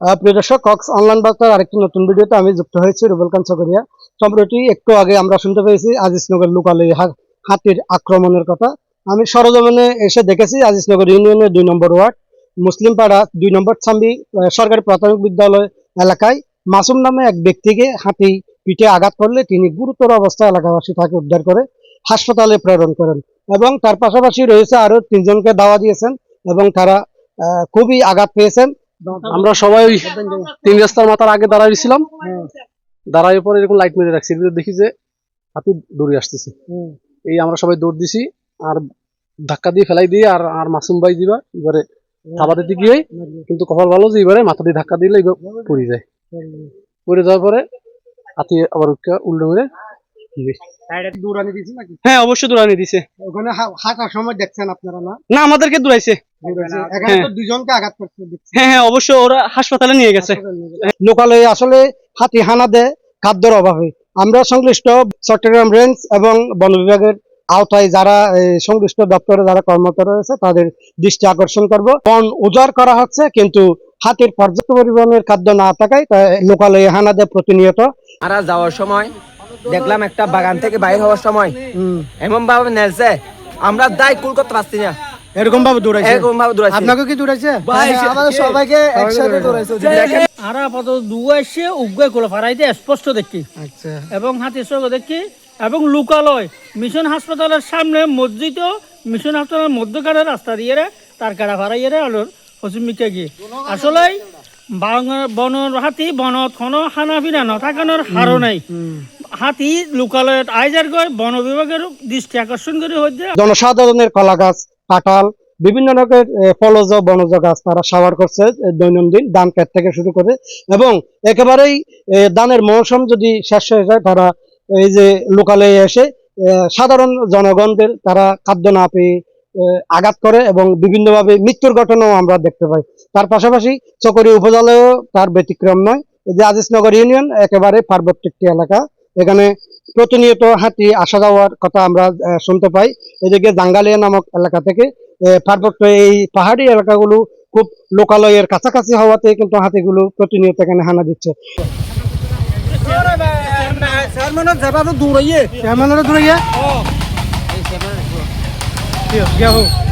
প্রিয় দর্শক, Cox online বার্তার আরেকটি নতুন ভিডিওতে আমি যুক্ত হয়েছি রুবেল খান চকরিয়া সম্প্রতি একটু আগে আমরা শুনতে পেয়েছি আজিজনগর লোকালে হাতির আক্রমণের কথা। আমি সরজমিনে এসে দেখেছি আজিজনগর ইউনিয়নের দুই নম্বর ওয়ার্ড মুসলিম পাড়া দুই নম্বর ছাম্বি সরকারি প্রাথমিক বিদ্যালয় এলাকায় মাসুম নামে এক ব্যক্তিকে হাতি পিঠে আঘাত করলে তিনি গুরুতর অবস্থায় এলাকাবাসী তাকে উদ্ধার করে হাসপাতালে প্রেরণ করেন এবং তার পাশাপাশি রয়েছে আরও তিনজনকে দাওয়া দিয়েছেন এবং তারা খুবই আঘাত পেয়েছেন। আমরা সবাই ওই তিন রাস্তার মাথার আগে দাঁড়াইছিলাম দাঁড়াই পরে এরকম লাইট মেরে রাখছি। দেখি যে হাতি দৌড়ে আসতেছে। এই আমরা সবাই দৌড় দিছি আর ধাক্কা দিয়ে ফেলাই দিয়ে আর আর মাসুম ভাই দিবা এবারে থাবা দিতে গিয়ে কিন্তু কপাল ভালো যে এবারে মাথা দিয়ে ধাক্কা দিলে এবার পড়ে যায়। পড়ে যাওয়ার পরে হাতি আবার উল্টো মেরে দৌড়ানি নাকি? হ্যাঁ অবশ্যই দৌড়ানি দিছে। ওখানে হাঁটার সময় দেখছেন আপনারা না? না আমাদেরকে দৌড়াইছে। এখানে তো দুজনকে আঘাত করছে হ্যাঁ হ্যাঁ অবশ্যই ওরা হাসপাতালে নিয়ে গেছে। লোকালয়ে আসলে হাতি হানা দেয় খাদ্যের অভাবে। আমরা সংশ্লিষ্ট চট্টগ্রাম রেঞ্জ এবং বন বিভাগের আওতায় যারা সংশ্লিষ্ট দপ্তরে যারা কর্মরত রয়েছে তাদের দৃষ্টি আকর্ষণ করব। বন উজাড় করা হচ্ছে কিন্তু হাতির পর্যাপ্ত পরিমাণের খাদ্য না থাকায় লোকালয়ে হানা দেয় প্রতিনিয়ত। যাওয়ার সময় দেখলাম একটা বাগান থেকে বাইর হওয়ার সময় এমন ভাবে নেলছে আমরা দায় কুল করতে পারছি না। এরকম ভাবে দৌড়াইছে? এরকম ভাবে দৌড়াইছে। আপনাকে কি দৌড়াইছে? আমাদের সবাইকে একসাথে দৌড়াইছে। আর আপাতত দুয়া এসে উগ্রে করে ফারাইতে স্পষ্ট দেখি। আচ্ছা। এবং হাতির সঙ্গে দেখি এবং লোকালয়। মিশন হাসপাতালের সামনে মসজিদ মিশন হাসপাতালের মধ্যখানে রাস্তা দিয়ে তার কাটা ফারাইয়ে রে আলোর পশ্চিমিকে গিয়ে। আসলে বনর হাতি বন থন হানা ফিনা নথাকানোর হারও নাই। হাতি লোকালয়ত আইজার গয় বন বিভাগের দৃষ্টি আকর্ষণ করে হচ্ছে জনসাধারণের কলা গাছ কাঁঠাল বিভিন্ন রকমের ফলজ বনজ গাছ তারা সাবার করছে দৈনন্দিন ধান ক্ষেত থেকে শুরু করে। এবং একেবারেই এ, ধানের মৌসুম যদি শেষ হয়ে যায় তারা এই যে লোকালে এসে সাধারণ জনগণদের তারা খাদ্য না পেয়ে আঘাত করে এবং বিভিন্নভাবে মৃত্যুর ঘটনাও আমরা দেখতে পাই। তার পাশাপাশি চকরি উপজেলায়ও তার ব্যতিক্রম নয়। যে আজিজনগর ইউনিয়ন একেবারে পার্বত্য একটি এলাকা। এখানে প্রতিনিয়ত হাতি আসা যাওয়ার কথা আমরা শুনতে পাই। এদিকে জাঙ্গালিয়া নামক এলাকা থেকে পার্বত্য এই পাহাড়ি এলাকাগুলো খুব লোকালয়ের কাছাকাছি হওয়াতে কিন্তু হাতিগুলো প্রতিনিয়ত এখানে হানা দিচ্ছে।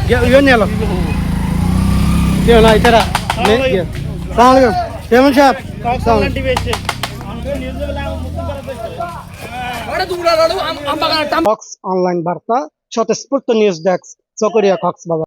ইয়ে নিয়ে এলো গিয়া না, ইতারা। সালাম আলাইকুম। চেয়ারম্যান সাহেব। অনলাইন বার্তা স্বতঃস্ফূর্ত নিউজ ডেস্ক চকরিয়া কক্সবাজার